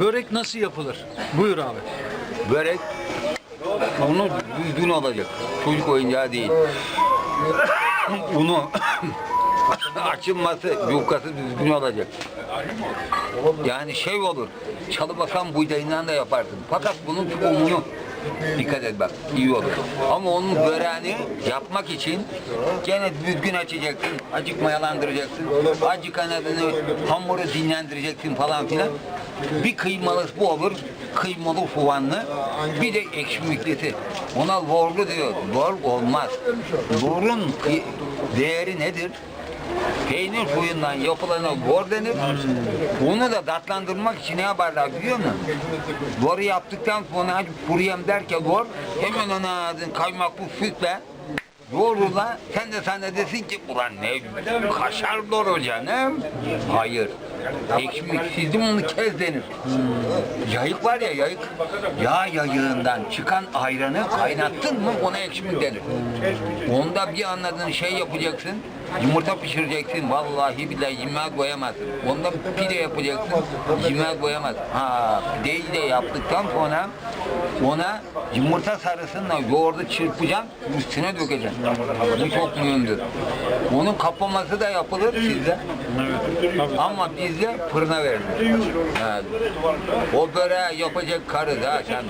Börek nasıl yapılır? Buyur abi. Börek unu düzgün olacak. Çocuk oyuncağı değil. Unu açılması, yufkası düzgün olacak. Yani şey olur, çalı bakan buğdayından da yaparsın. Fakat bunun ununu dikkat et bak, iyi olur. Ama onun böreğini yapmak için gene düzgün açacaksın, acık mayalandıracaksın, acık kanadını, hamuru dinlendireceksin falan filan. Bir kıymalı bu olur, kıymalı soğanlı, bir de ekşimiklisi. Ona lorlu diyor, lor olmaz. Lorun kıy- değeri nedir? Peynir suyundan yapılana lor denir. Onu da tatlandırmak için ne yaparlar biliyor musun? Loru yaptıktan sonra hadi kuruyam derken lor hemen ona kaymaklı sütle yoğururlar. Sen de sana desin ki ulan ne kaşar loru canım. Hayır. Ekmek sizin onu kez denir. Yayık var ya yayık. Yağ yayığından çıkan ayranı kaynattın mı ona ekmek denir. Onda bir anladığın şey yapacaksın. Yumurta pişireceksin. Vallahi billahi yemeğe koyamazsın. Onda pide yapacaksın. Yemeğe koyamazsın. Ha pideyi de yaptıktan sonra ona yumurta sarısınla yoğurdu çırpacaksın. Üstüne dökeceksin. Bu çok mühimdir. Onun kapaması da yapılır sizde. Ama bizde fırına verilir. Evet. O böreği yapacak karı da sen.